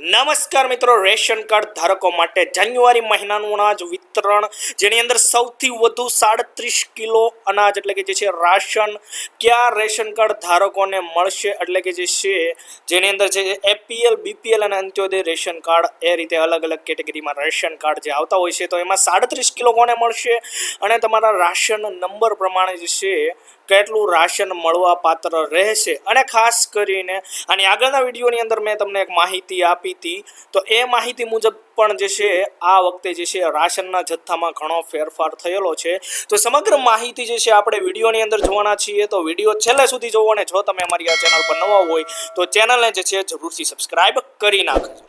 નમસ્કાર મિત્રો, ration card ધારકો માટે જાન્યુઆરી મહિનાનું અનાજ વિતરણ, જેની અંદર સૌથી વધુ સાડત્રીસ કિલો અનાજ એટલે કે જે છે રાશન, કયા રેશન કાર્ડ ધારકોને મળશે એટલે કે જે છે, જેની અંદર છે એપીએલ, બીપીએલ અને અંત્યોદય રેશન કાર્ડ, એ રીતે અલગ અલગ કેટેગરીમાં રેશન કાર્ડ જે આવતા હોય છે, તો એમાં સાડત્રીસ કિલો કોને મળશે? અને તમારા રાશન નંબર પ્રમાણે જે છે, કેટલું રાશન મળવા પાત્ર રહેશે? અને ખાસ કરીને, આની આગળના વિડીયોની અંદર મેં તમને એક માહિતી આપી હતી. તો એ માહિતી મુજબ પણ જે છે, આ વખતે જે છે, રાશનના જથ્થામાં ઘણો ફેરફાર થયેલો છે. તો સમગ્ર માહિતી જે છે, આપણે વિડીયોની અંદર જોવાના છીએ. તો વીડિયો છેલ્લે સુધી જોવો અને જો તમે અમારી આ ચેનલ પર નવા હોય, તો ચેનલને જે છે, જરૂરથી સબસ્ક્રાઇબ કરી નાખજો.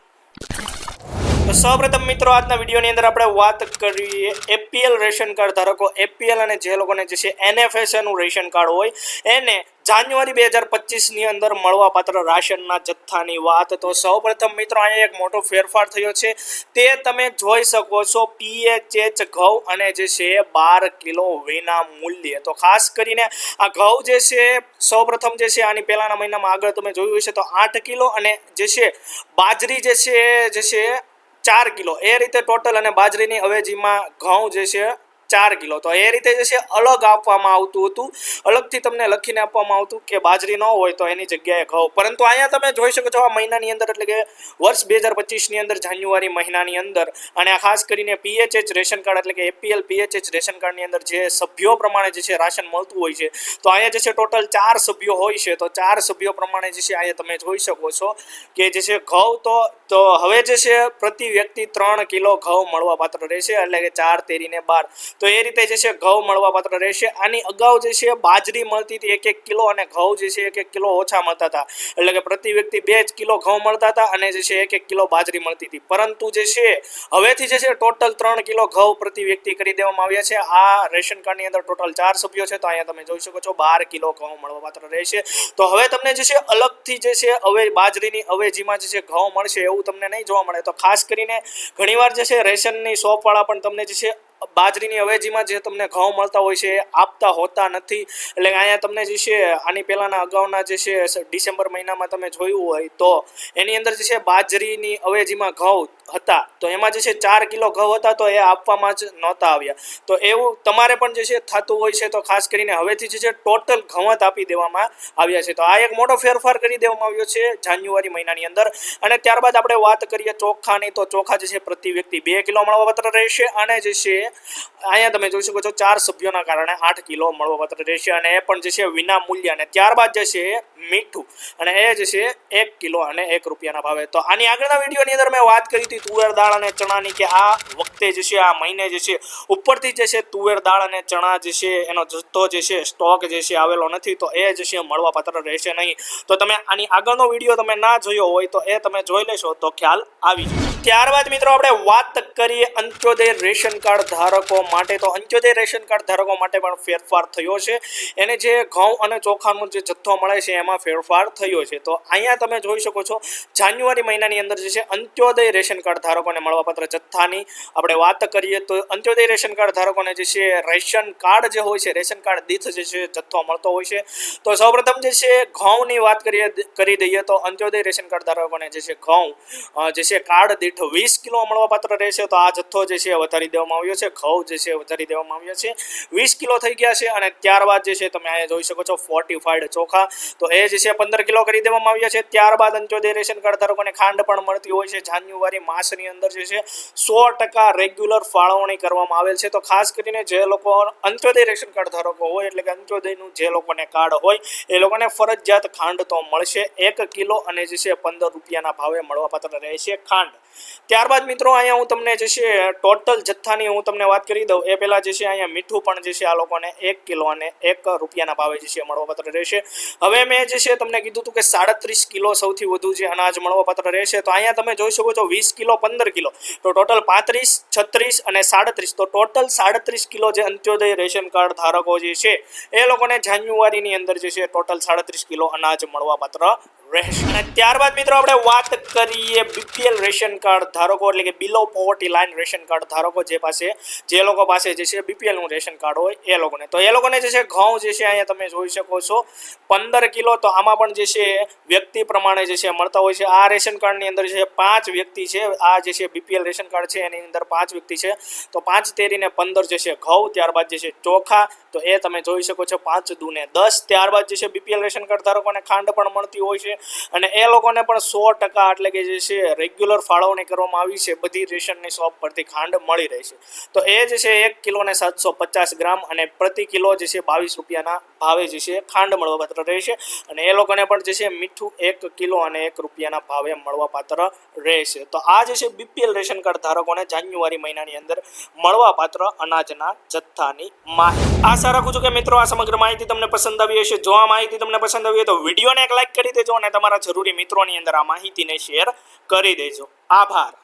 તો સૌપ્રથમ મિત્રો, આજના વિડીયોની અંદર આપણે વાત કરીએ એપીએલ રેશન કાર્ડ ધારકો. એપીએલ અને જે લોકોને જે છે એનએફએસએનું રેશન કાર્ડ હોય, એને જાન્યુઆરી બે હજાર પચીસની અંદર મળવાપાત્ર રાશનના જથ્થાની વાત. તો સૌપ્રથમ મિત્રો, અહીંયા એક મોટો ફેરફાર થયો છે. તે તમે જોઈ શકો છો પીએચએચ ઘઉં અને જે છે બાર કિલો વિના મૂલ્યે. તો ખાસ કરીને આ ઘઉં જે છે, સૌપ્રથમ જે છે, આની પહેલાંના મહિનામાં આગળ તમે જોયું હશે તો આઠ કિલો અને જે છે, બાજરી જે છે જે છે, ચાર કિલો. એ રીતે ટોટલ અને બાજરીની અવેજીમાં ઘઉં જે છે ચાર કિલો. તો એ રીતે જે છે અલગ આપવામાં આવતું હતું. અલગથી તમને લખીને આપવામાં આવતું કે બાજરી ન હોય તો એની જગ્યાએ ઘઉં. પરંતુ અહીંયા તમે જોઈ શકો છો આ મહિનાની અંદર, એટલે કે વર્ષ બે હજાર પચીસની અંદર, જાન્યુઆરી મહિનાની અંદર, અને ખાસ કરીને પીએચએચ રેશન કાર્ડ, એટલે કે એપીએલ પીએચએચ રેશન કાર્ડની અંદર જે સભ્યો પ્રમાણે જે છે રાશન મળતું હોય છે, તો અહીંયા જે છે ટોટલ ચાર સભ્યો હોય છે. તો ચાર સભ્યો પ્રમાણે જે છે અહીંયા તમે જોઈ શકો છો કે જે છે ઘઉં તો તો હવે જે છે પ્રતિ વ્યક્તિ ત્રણ કિલો ઘઉં મળવા પાત્ર રહેશે, એટલે કે ચાર તેરીને બાર. તો એ રીતે જે છે ઘઉં મળવા પાત્ર રહેશે આની અગાઉ જે છે બાજરી મળતી હતી એક એક કિલો અને ઘઉં જે છે એક એક કિલો ઓછા મળતા હતા એટલે કે પ્રતિ વ્યક્તિ બે જ કિલો ઘઉં મળતા હતા અને જે છે એક એક કિલો બાજરી મળતી હતી પરંતુ જે છે હવેથી જે છે ટોટલ ત્રણ કિલો ઘઉં પ્રતિ વ્યક્તિ કરી દેવામાં આવ્યા છે આ રેશન કાર્ડની અંદર ટોટલ ચાર સભ્યો છે તો અહીંયા તમે જોઈ શકો છો બાર કિલો ઘઉં મળવા પાત્ર રહેશે તો હવે તમને જે છે અલગથી જે છે હવે બાજરીની અવેજીમાં જે છે ઘઉં મળશે એવું તમને નહીં જોવા મળે તો ખાસ કરીને ઘણીવાર જે છે રેશનની શોપવાળા પણ તમને જે છે બાજરીની અવેજીમાં જે તમને ઘઉં મળતા હોય છે આપતા હોતા નથી. એટલે અહીંયા તમને જે છે, આની પહેલાંના અગાઉના જે છે, ડિસેમ્બર મહિનામાં તમે જોયું હોય તો એની અંદર જે છે, બાજરીની અવેજીમાં ઘઉં હતા. તો એમાં જે છે ચાર કિલો ઘઉં હતા તો એ આપવામાં જ નહોતા આવ્યા. તો એવું તમારે પણ જે છે થતું હોય છે તો ખાસ કરીને હવેથી જે છે ટોટલ ઘઉં આપી દેવામાં આવ્યા છે. તો આ એક મોટો ફેરફાર કરી દેવામાં આવ્યો છે જાન્યુઆરી મહિનાની અંદર. અને ત્યારબાદ આપણે વાત કરીએ ચોખાની, તો ચોખા જે છે પ્રતિ વ્યક્તિ બે કિલો મળવાપત્ર રહેશે અને જે છે અહીંયા તમે જોઈ શકો છો ચાર સભ્યોના કારણે આઠ કિલો મળવાપત્ર રહેશે અને એ પણ જે છે વિના મૂલ્ય અને ત્યારબાદ જે છે મીઠું. અને એ જ છે, એક કિલો અને એક રૂપિયાના ભાવે. તો આની આગળના વિડીયોની અંદર મેં વાત કરી હતી તુવેર દાળ અને ચણાની કે આ વખતે જે છે, આ મહિને જે છે, ઉપરથી જે છે, તુવેર દાળ અને ચણા જે છે, એનો જથ્થો જે છે, સ્ટોક જે છે, આવેલો નથી. તો એ જે છે મળવાપાત્ર રહેશે નહીં. તો તમે આની આગળનો વીડિયો તમે ના જોયો હોય તો એ તમે જોઈ લેશો. તો ખ્યાલ આવી જશે. ત્યારબાદ મિત્રો આપણે વાત કરીએ અંત્યોદય રેશન કાર્ડ ધારકો માટે. તો અંત્યોદય રેશન કાર્ડ ધારકો માટે પણ ફેરફાર થયો છે. એને જે ઘઉં અને ચોખાનો જે જથ્થો મળે છે એમાં ફેરફાર થયો છે. તો અહીંયા તમે જોઈ શકો છો, જાન્યુઆરી મહિનાની અંદર જે છે અંત્યોદય રેશન કાર્ડ ધારકોને મળવાપાત્ર જથ્થાની આપણે વાત કરીએ તો અંત્યોદય રેશન કાર્ડ ધારકોને જે છે રેશન કાર્ડ જે હોય છે, રેશન કાર્ડ દીઠ જે છે જથ્થો મળતો હોય છે. તો સૌપ્રથમ જે છે ઘઉંની વાત કરીએ, કરી દઈએ તો અંત્યોદય રેશન કાર્ડ ધારકોને જે છે ઘઉં જે છે કાર્ડ દીઠ વીસ કિલો મળવાપાત્ર રહેશે. તો આ જથ્થો જે છે વધારી દેવામાં આવ્યો છે. ઘઉં જે છે વધારી દેવામાં આવ્યો છે. વીસ કિલો થઈ ગયા છે અને ત્યારબાદ જે છે તમે અહીંયા જોઈ શકો છો ફોર્ટિફાઈડ ચોખા. તો એ જે છે પંદર કિલો કરી દેવામાં આવ્યા છે. ત્યારબાદ અંત્યોદય રેશન કાર્ડ ધારકોને ખાંડ પણ મળતી હોય છે. જાન્યુઆરી માસની અંદર જે છે સો ટકા રેગ્યુલર ફાળવણી કરવામાં આવેલ છે. તો ખાસ કરીને જે લોકો અંત્યોદય રેશન કાર્ડ ધારકો હોય, એટલે કે અંત્યોદયનું જે લોકોને કાર્ડ હોય, એ લોકોને ફરજિયાત ખાંડ તો મળશે. એક કિલો અને જે છે પંદર રૂપિયાના ભાવે મળવાપાત્ર રહેશે ખાંડ. ત્યારબાદ મિત્રો અહીંયા હું તમને જે છે, ટોટલ જથ્થાની હું તમને વાત કરી દઉં. એ પહેલાં જે છે, અહીંયા મીઠું પણ જે છે, આ લોકોને એક કિલો અને એક રૂપિયાના ભાવે જે છે, મળવાપાત્ર રહેશે. હવે મેં જે છે, તમને કીધું હતું કે સાડત્રીસ કિલો સૌથી વધુ જે અનાજ મળવાપાત્ર રહેશે. તો અહીંયા તમે જોઈ શકો છો, વીસ કિલો, પંદર કિલો. તો ટોટલ પાંત્રીસ, છત્રીસ અને સાડત્રીસ. તો ટોટલ સાડત્રીસ કિલો જે અંત્યોદય રેશન કાર્ડ ધારકો જે છે, એ લોકોને જાન્યુઆરીની અંદર જે છે, ટોટલ સાડત્રીસ કિલો અનાજ મળવાપાત્ર રહેશે ત્યારબાદ મિત્રો આપણે વાત કરીએ બીપીએલ રેશન કાર્ડ ધારકો એટલે કે below poverty line ration card ધારકો જે પાસે જે લોકો પાસે જે છે બીપીએલનું રેશન કાર્ડ હોય એ લોકોને તો એ લોકોને જે છે ઘઉં જે છે અહીંયા તમે જોઈ શકો છો પંદર કિલો તો આમાં પણ જે છે વ્યક્તિ પ્રમાણે જે છે મળતા હોય છે આ રેશન કાર્ડની અંદર જે પાંચ વ્યક્તિ છે આ જે છે બીપીએલ રેશન કાર્ડ છે એની અંદર પાંચ વ્યક્તિ છે તો પાંચ તેરીને પંદર જે છે ઘઉં ત્યારબાદ જે છે ચોખા તો એ તમે જોઈ શકો છો પાંચ દૂને દસ ત્યારબાદ જે છે બીપીએલ રેશન કાર્ડ ધારકોને ખાંડ પણ મળતી હોય છે અને એ લોકોને પણ સો ટકા એટલે કે જે છે રેગ્યુલર ફાળવણી કરવામાં આવી છે. બધી રેશનની શોપ પરથી ખાંડ મળી રહી છે. તો એ જે છે, એક કિલોને સાતસો પચાસ ગ્રામ અને પ્રતિ કિલો જે છે, બાવીસ રૂપિયાના ભાવે જે છે, ખાંડ મળવાપાત્ર રહેશે અને એ લોકોને પણ જે છે, મીઠું એક કિલો અને એક રૂપિયાના ભાવે મળવાપાત્ર રહેશે તો આ જે છે બીપીએલ રેશન કાર્ડ ધારકોને જાન્યુઆરી મહિનાની અંદર મળવાપાત્ર અનાજના જથ્થાની માહિતી. આશા રાખું છું કે મિત્રો, આ સમગ્ર માહિતી તમને પસંદ આવી હશે. જો આ માહિતી તમને પસંદ આવી હોય તો વિડીયોને એક લાઈક કરી દેજો અને તમારા જરૂરી મિત્રોની અંદર આ માહિતીને શેર કરી દેજો. આભાર.